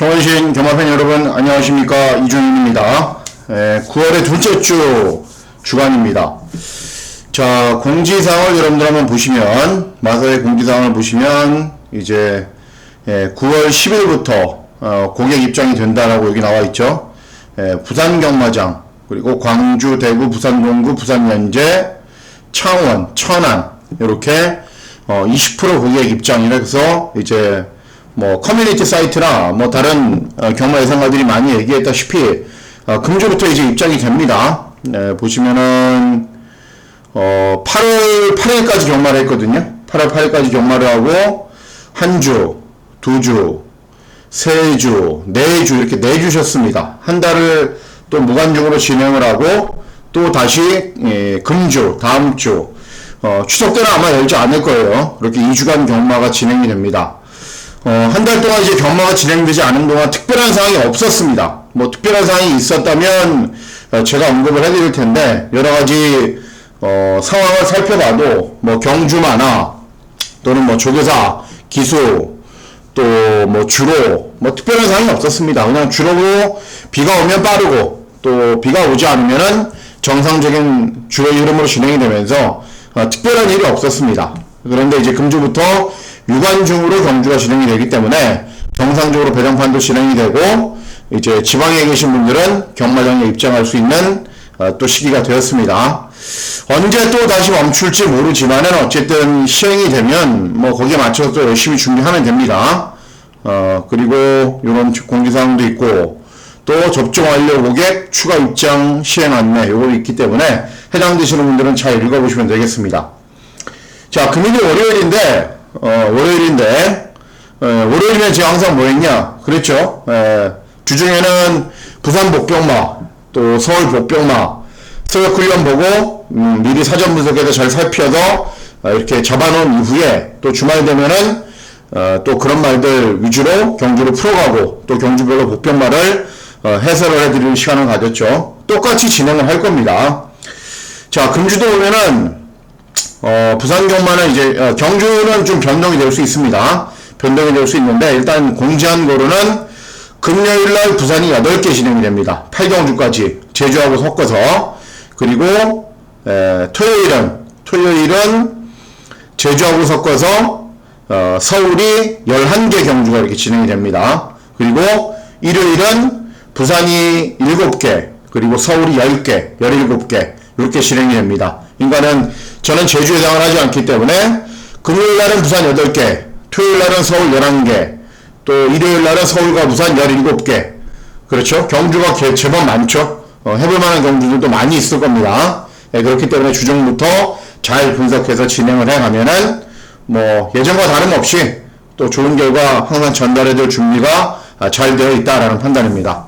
정원신 경마팬 여러분 안녕하십니까 이준입니다. 9월의 둘째 주 주간입니다. 자 공지사항을 여러분들 한번 보시면 마사의 공지사항을 보시면 이제 예, 9월 10일부터 어, 고객 입장이 된다라고 여기 나와 있죠. 예, 부산 경마장 그리고 광주, 대구, 부산 동구, 부산 연제, 창원, 천안 이렇게 어, 20% 고객 입장이라 해서 이제 뭐 커뮤니티 사이트나 뭐 다른 어, 경마 예상가들이 많이 얘기했다시피 어, 금주부터 이제 입장이 됩니다. 네, 보시면은 어, 8월 8일까지 경마를 했거든요. 8월 8일까지 경마를 하고 한 주, 두 주, 세 주, 네 주 이렇게 네 주셨습니다. 한 달을 또 무관중으로 진행을 하고 또 다시 예, 금주, 다음 주 어, 추석 때는 아마 열지 않을 거예요. 그렇게 2주간 경마가 진행이 됩니다. 어, 한 달 동안 이제 경마가 진행되지 않은 동안 특별한 사항이 없었습니다. 뭐 특별한 사항이 있었다면 어, 제가 언급을 해드릴 텐데 여러 가지 어, 상황을 살펴봐도 뭐 경주마나 또는 뭐 조교사, 기수 또 뭐 주로 뭐 특별한 사항이 없었습니다. 그냥 주로 비가 오면 빠르고 또 비가 오지 않으면은 정상적인 주로의 흐름으로 진행이 되면서 어, 특별한 일이 없었습니다. 그런데 이제 금주부터 유관중으로 경주가 진행이 되기 때문에 정상적으로 배정판도 진행이 되고 이제 지방에 계신 분들은 경마장에 입장할 수 있는 어, 또 시기가 되었습니다. 언제 또 다시 멈출지 모르지만은 어쨌든 시행이 되면 뭐 거기에 맞춰서 또 열심히 준비하면 됩니다. 어 그리고 이런 공지사항도 있고 또 접종 완료 고객 추가 입장 시행 안내 요거 있기 때문에 해당되시는 분들은 잘 읽어보시면 되겠습니다. 자 금요일 월요일인데 어 월요일인데 어, 월요일이면 제가 항상 뭐 했냐 그랬죠. 에, 주중에는 부산 복병마 또 서울 복병마 서울 훈련 보고 음, 미리 사전 분석해서 잘 살펴서 어, 이렇게 잡아놓은 이후에 또 주말 되면은 어, 또 그런 말들 위주로 경주를 풀어가고 또 경주별로 복병말을 어, 해설을 해드리는 시간을 가졌죠. 똑같이 진행을 할 겁니다. 자 금주도 보면은 어, 부산 경마는 이제 어, 경주는 좀 변동이 될 수 있습니다. 변동이 될 수 있는데 일단 공지한 거로는 금요일 날 부산이 8개 진행이 됩니다. 8경주까지 제주하고 섞어서 그리고 에, 토요일은 토요일은 제주하고 섞어서 어, 서울이 11개 경주가 이렇게 진행이 됩니다. 그리고 일요일은 부산이 7개, 그리고 서울이 10개, 17개, 이렇게 진행이 됩니다. 그러니까는 저는 제주 예상을 하지 않기 때문에 금요일 날은 부산 8개, 토요일 날은 서울 11개, 또 일요일 날은 서울과 부산 17개. 그렇죠? 경주가 개- 제법 많죠? 어, 해볼 만한 경주들도 많이 있을 겁니다. 예, 그렇기 때문에 주정부터 잘 분석해서 진행을 해가면은 뭐 예전과 다름없이 또 좋은 결과 항상 전달해줄 준비가 아, 잘 되어 있다라는 판단입니다.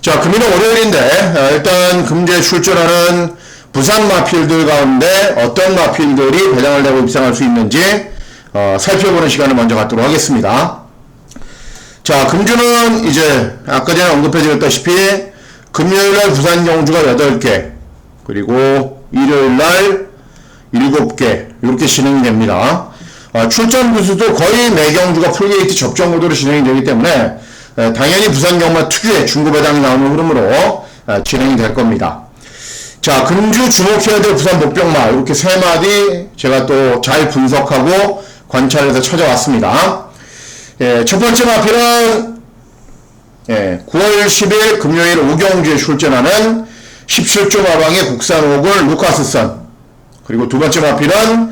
자, 금일은 월요일인데 어, 일단 금주에 출전하는 부산 마필들 가운데 어떤 마필들이 배당을 내고 입상할 수 있는지 어, 살펴보는 시간을 먼저 갖도록 하겠습니다. 자, 금주는 이제 아까 전에 언급해드렸다시피 금요일날 부산 경주가 8개 그리고 일요일날 7개 이렇게 진행이 됩니다. 어, 출전 부수도 거의 매 경주가 풀게이트 접종 모드로 진행이 되기 때문에 에, 당연히 부산 경마 특유의 중고 배당이 나오는 흐름으로 어, 진행이 될 겁니다. 자, 금주 주목해야 될 부산 목병마 이렇게 세 마디 제가 또 잘 분석하고 관찰해서 찾아왔습니다. 예, 첫 번째 마필은 예, 9월 10일 금요일 오경주에 출전하는 17조 마방의 국산 오골 루카스선. 그리고 두 번째 마필은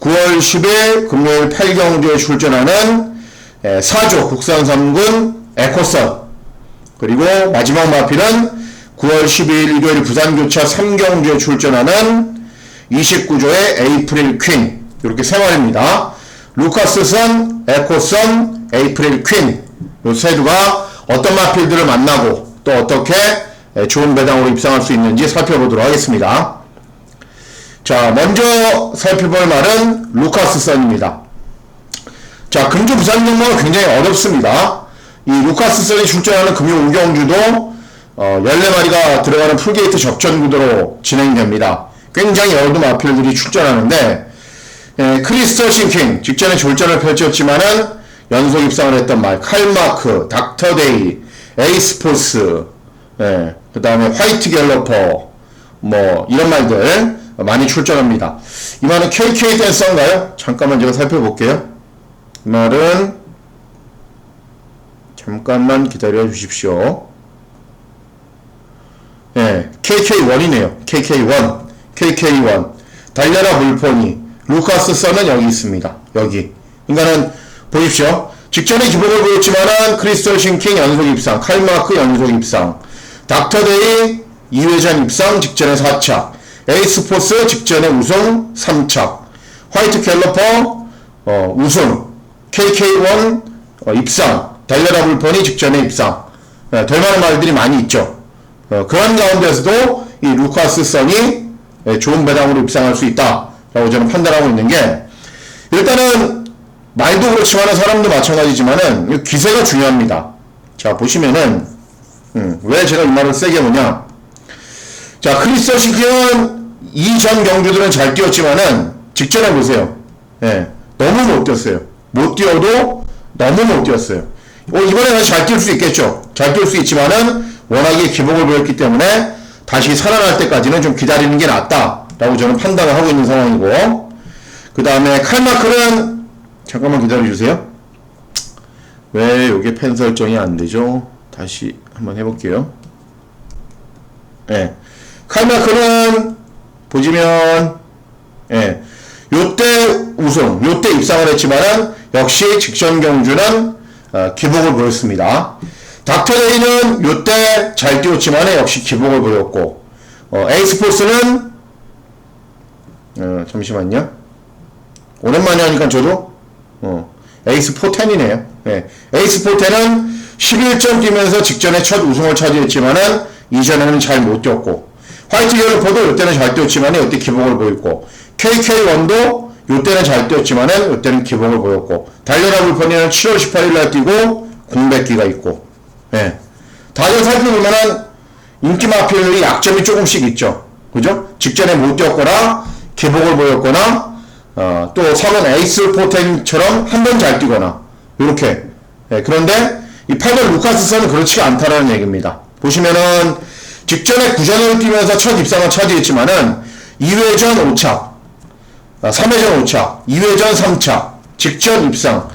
9월 10일 금요일 8경주에 출전하는 예, 4조 국산 3군 에코선. 그리고 마지막 마필은 9월 12일 일요일 부산교차 3경주에 출전하는 29조의 에이프릴 퀸 이렇게 세 마리입니다. 루카스선, 에코선, 에이프릴 퀸 이 세 두가 어떤 마필들을 만나고 또 어떻게 에, 좋은 배당으로 입상할 수 있는지 살펴보도록 하겠습니다. 자, 먼저 살펴볼 말은 루카스선입니다. 자, 금주 부산 경마가 굉장히 어렵습니다. 이 루카스선이 출전하는 금요 우경주도 어, 14마리가 들어가는 풀게이트 접전 구도로 진행됩니다. 굉장히 어려운 마필들이 출전하는데 예, 크리스터 싱킹 직전에 졸전을 펼쳤지만은 연속 입상을 했던 말, 칼마크, 닥터데이, 에이스포스, 예, 그 다음에 화이트 갤러퍼, 뭐, 이런 말들 많이 출전합니다. 이 말은 KK 댄서인가요? 잠깐만 제가 살펴볼게요. 이 말은, 잠깐만 기다려 주십시오. 예, KK1이네요. KK1. KK1. 달려라 물포니. 루카스 선은 여기 있습니다. 여기. 그러니까는, 보십시오. 직전에 기복을 보였지만은, 크리스털 싱킹 연속 입상, 칼마크 연속 입상, 닥터데이 2회전 입상 직전에 4차, 에이스포스 직전에 우승 3차, 화이트 갤러퍼, 어, 우승, KK1 어, 입상, 달려라 불폰이 직전에 입상, 어, 될 만한 말들이 많이 있죠. 어, 그런 가운데서도 이 루카스 선이 예, 좋은 배당으로 입상할 수 있다라고 저는 판단하고 있는 게 일단은 말도 그렇지만은 사람도 마찬가지지만은 이 기세가 중요합니다. 자 보시면은 음, 왜 제가 이 말을 세게 보냐? 자 크리스터 시키는 이전 경주들은 잘 뛰었지만은 직전에 보세요. 예, 너무 못 뛰었어요. 못 뛰어도 너무 못 뛰었어요. 어, 이번에는 잘 뛸 수 있겠죠. 잘 뛸 수 있지만은 워낙에 기복을 보였기 때문에 다시 살아날 때까지는 좀 기다리는 게 낫다라고 저는 판단을 하고 있는 상황이고 그 다음에 칼마크는 잠깐만 기다려 주세요. 왜 이게 펜 설정이 안 되죠? 다시 한번 해볼게요. 예. 칼마크는 보시면 예. 요때 우승, 요때 입상을 했지만은 역시 직전 경주는 어, 기복을 보였습니다. 닥터데이는 요때 잘 뛰었지만 역시 기복을 보였고 어, 에이스포스는 어, 잠시만요. 오랜만에 하니까 저도 어, 에이스 포텐이네요. 예. 에이스 포텐은 11점 뛰면서 직전에 첫 우승을 차지했지만은 이전에는 잘 못 뛰었고 화이트 갤러퍼도 이때는 잘 뛰었지만은 이때 기복을 보였고 KK1도 이때는 잘 뛰었지만은 이때는 기복을 보였고 달려라 불펜이는 7월 18일 날 뛰고 공백기가 있고 예. 다들 살펴보면은 인기 마필이 약점이 조금씩 있죠. 그죠? 직전에 못 뛰었거나 기복을 보였거나 어, 또 3은 에이스 포텐처럼 한 번 잘 뛰거나 이렇게 예, 그런데 이 8번 루카스선은 그렇지가 않다라는 얘기입니다. 보시면은 직전에 구전을 뛰면서 첫 입상을 차지했지만은 2회전 5차, 아, 3회전 5차, 2회전 3차, 직전 입상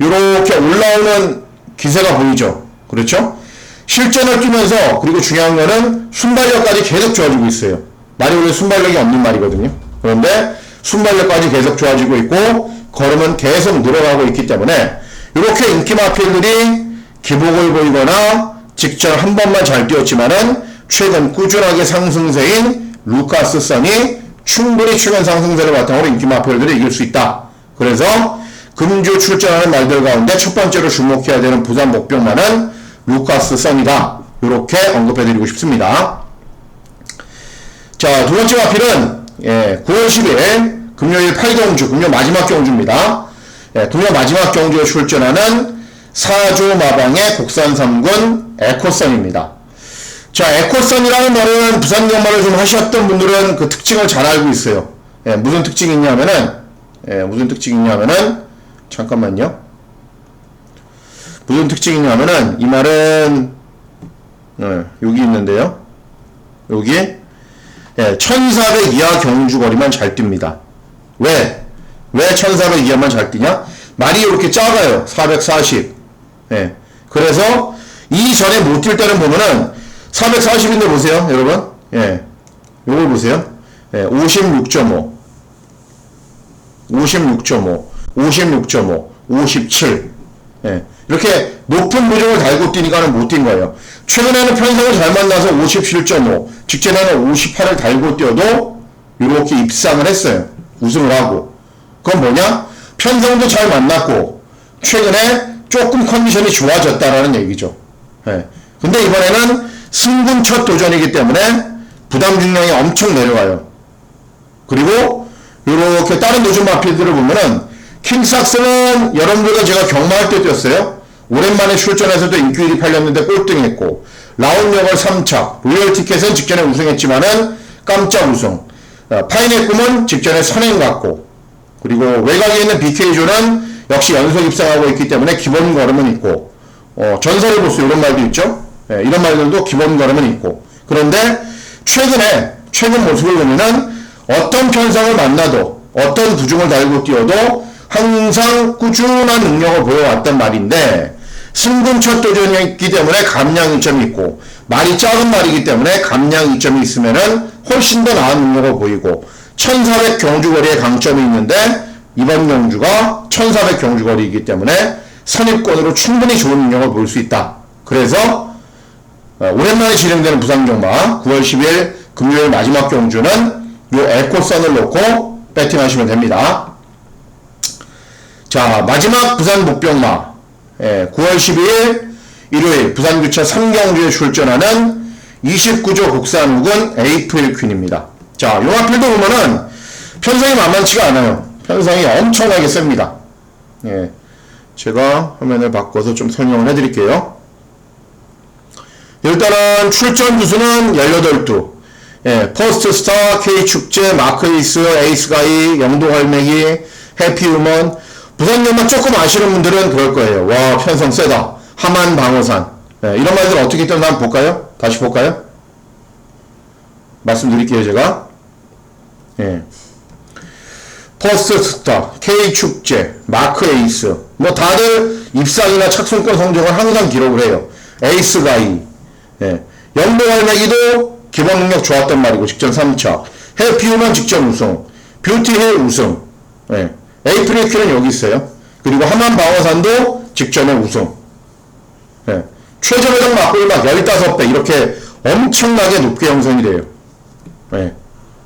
이렇게 올라오는 기세가 보이죠. 그렇죠? 실전을 뛰면서 그리고 중요한 거는 순발력까지 계속 좋아지고 있어요. 말이 원래 순발력이 없는 말이거든요. 그런데 순발력까지 계속 좋아지고 있고 걸음은 계속 늘어가고 있기 때문에 이렇게 인기 마필들이 기복을 보이거나 직전 한 번만 잘 뛰었지만은 최근 꾸준하게 상승세인 루카스 선이 충분히 최근 상승세를 바탕으로 인기 마필들을 이길 수 있다. 그래서 금주 출전하는 말들 가운데 첫 번째로 주목해야 되는 부산 목병만은 루카스 선이다. 이렇게 언급해드리고 싶습니다. 자, 두 번째 마필은 예, 9월 10일 금요일 8경주, 금요 마지막 경주입니다. 예, 금요 마지막 경주에 출전하는 사조 마방의 국산 3군 에코선입니다. 자, 에코선이라는 말은 부산 경마를 좀 하셨던 분들은 그 특징을 잘 알고 있어요. 예, 무슨 특징이 있냐면은, 예, 무슨 특징이 있냐면은, 잠깐만요. 무슨 특징이 있냐면은, 이 말은, 예, 여기 있는데요. 여기, 예, 1400 이하 경주 거리만 잘 뜁니다. 왜? 왜 1400 이하만 잘 뛰냐? 말이 이렇게 작아요. 440. 예. 그래서 이전에 못 뛸 때는 보면은 440인데 보세요, 여러분. 예. 요걸 보세요. 예, 56.5. 56.5. 56.5. 57. 예. 이렇게 높은 무중을 달고 뛰니까는 못 뛴 거예요. 최근에는 편성을 잘 만나서 57.5, 직전에는 58을 달고 뛰어도 이렇게 입상을 했어요. 우승을 하고. 그건 뭐냐? 편성도 잘 만났고, 최근에 조금 컨디션이 좋아졌다라는 얘기죠. 예. 근데 이번에는 승분 첫 도전이기 때문에 부담 중량이 엄청 내려와요. 그리고 이렇게 다른 도전 마필들을 보면은 킹삭스는 여러분들과 제가 경마할 때 뛰었어요. 오랜만에 출전해서도 인기일이 팔렸는데 꼴등했고 라운역을 3차 로열 티켓은 직전에 우승했지만은 깜짝 우승 어, 파인의 꿈은 직전에 선행 갔고 그리고 외곽에 있는 BK조는 역시 연속 입상하고 있기 때문에 기본 걸음은 있고 어, 전설의 보스 이런 말도 있죠. 예, 이런 말들도 기본 걸음은 있고 그런데 최근에 최근 모습을 보면은 어떤 편성을 만나도 어떤 부중을 달고 뛰어도 항상 꾸준한 능력을 보여왔단 말인데 승분 첫 도전이기 때문에 감량 이점이 있고 말이 작은 말이기 때문에 감량 이점이 있으면은 훨씬 더 나은 능력을 보이고 1400 경주거리의 강점이 있는데 이번 경주가 1400 경주거리이기 때문에 선입권으로 충분히 좋은 능력을 보일 수 있다. 그래서 어, 오랜만에 진행되는 부산경마 9월 10일 금요일 마지막 경주는 요 에코선을 놓고 배팅하시면 됩니다. 자 마지막 부산 목병마 예, 9월 12일 일요일 부산교차 3경주에 출전하는 29조 국산욱은 에이프릴 퀸입니다. 자, 요 앞에도 보면은 편성이 만만치가 않아요. 편성이 엄청나게 셉니다. 예. 제가 화면을 바꿔서 좀 설명을 해드릴게요. 일단은 출전 주수는 18두. 예, 퍼스트 스타, K축제, 마크이스, 에이스가이, 영동할매기, 해피우먼. 부산연마 조금 아시는 분들은 그럴 거예요. 와, 편성 세다. 하만 방어산. 예, 이런 말들 어떻게 뜨나 한번 볼까요? 다시 볼까요? 말씀드릴게요, 제가. 예. 퍼스트 스타, K축제, 마크 에이스. 뭐 다들 입상이나 착순권 성적을 항상 기록을 해요. 에이스 가이. 예. 영동할매기도 기본 능력 좋았단 말이고, 직전 3차. 해피우먼 직전 우승. 뷰티힐 우승. 예. 에이프릴 큐는 여기 있어요. 그리고 하만 방어산도 직전에 우승. 예. 최저배당 맞고 막 15배 이렇게 엄청나게 높게 형성이 돼요. 예.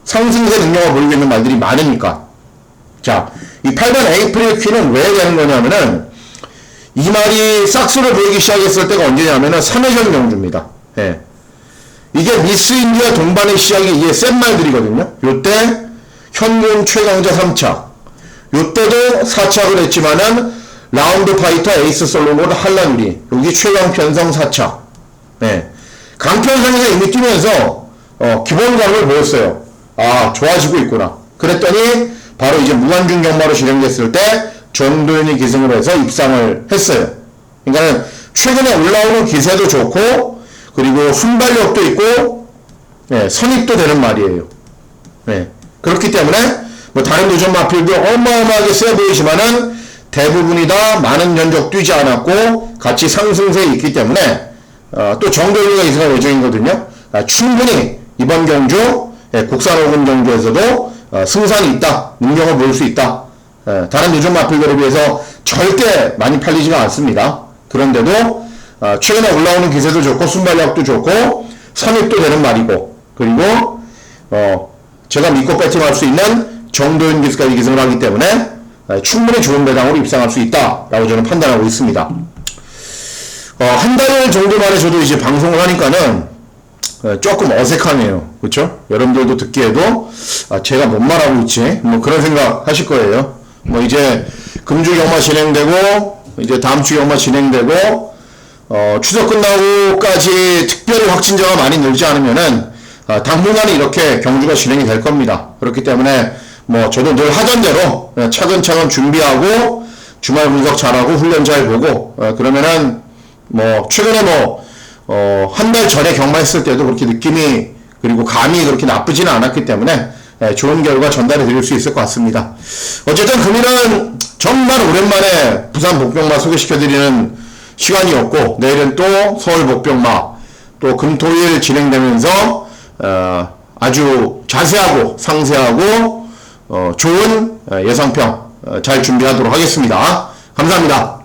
상승세 능력을 보이고 있는 말들이 많으니까. 자, 이 8번 에이프릴 퀴는 왜 되는 거냐면은, 이 말이 싹수를 보이기 시작했을 때가 언제냐면은 3회전 경주입니다. 예. 이게 미스 인디아 동반의 시작이 이게 센 말들이거든요. 요때 현금 최강자 3차. 요때도 4착을 했지만은 라운드 파이터 에이스 솔로몬 한라누리. 여기 최강 편성 4차. 네. 강편성에서 이미 뛰면서 어, 기본감을 보였어요. 아, 좋아지고 있구나. 그랬더니 바로 이제 무관중 경마로 진행됐을 때 정도현이 기승을 해서 입상을 했어요. 그러니까 최근에 올라오는 기세도 좋고 그리고 순발력도 있고 예, 선입도 되는 말이에요. 예. 그렇기 때문에 뭐 다른 도전 마필도 어마어마하게 세 보이지만은 대부분이 다 많은 전적 뛰지 않았고 같이 상승세에 있기 때문에 어, 또 정도현이가 이승할 예정이거든요. 아, 충분히 이번 경주 예, 국산 오금 경주에서도 어, 승산이 있다, 능력을 보일 수 있다. 예, 다른 도전 마필들에 비해서 절대 많이 팔리지가 않습니다. 그런데도 어, 최근에 올라오는 기세도 좋고 순발력도 좋고 선입도 되는 말이고 그리고 어, 제가 믿고 배팅할 수 있는 정도현 기수까지 기승을 하기 때문에 어, 충분히 좋은 배당으로 입상할 수 있다라고 저는 판단하고 있습니다. 어, 한 달 정도 만에 저도 이제 방송을 하니까는 어, 조금 어색하네요. 그렇죠? 여러분들도 듣기에도 아, 제가 뭔 말하고 있지? 뭐 그런 생각 하실 거예요. 뭐 이제 금주 경마 진행되고 이제 다음 주 경마 진행되고 어, 추석 끝나고까지 특별히 확진자가 많이 늘지 않으면은 어, 당분간은 이렇게 경주가 진행이 될 겁니다. 그렇기 때문에 뭐 저도 늘 하던 대로 예, 차근차근 준비하고 주말 분석 잘하고 훈련 잘 보고 어, 그러면은 뭐 최근에 뭐 어, 한 달 전에 경마했을 때도 그렇게 느낌이 그리고 감이 그렇게 나쁘지는 않았기 때문에 예, 좋은 결과 전달해 드릴 수 있을 것 같습니다. 어쨌든 금일은 정말 오랜만에 부산 복병마 소개시켜 드리는 시간이었고 내일은 또 서울 복병마 또 금토일 진행되면서 어, 아주 자세하고 상세하고 어, 좋은 어, 예상평 어, 잘 준비하도록 하겠습니다. 감사합니다.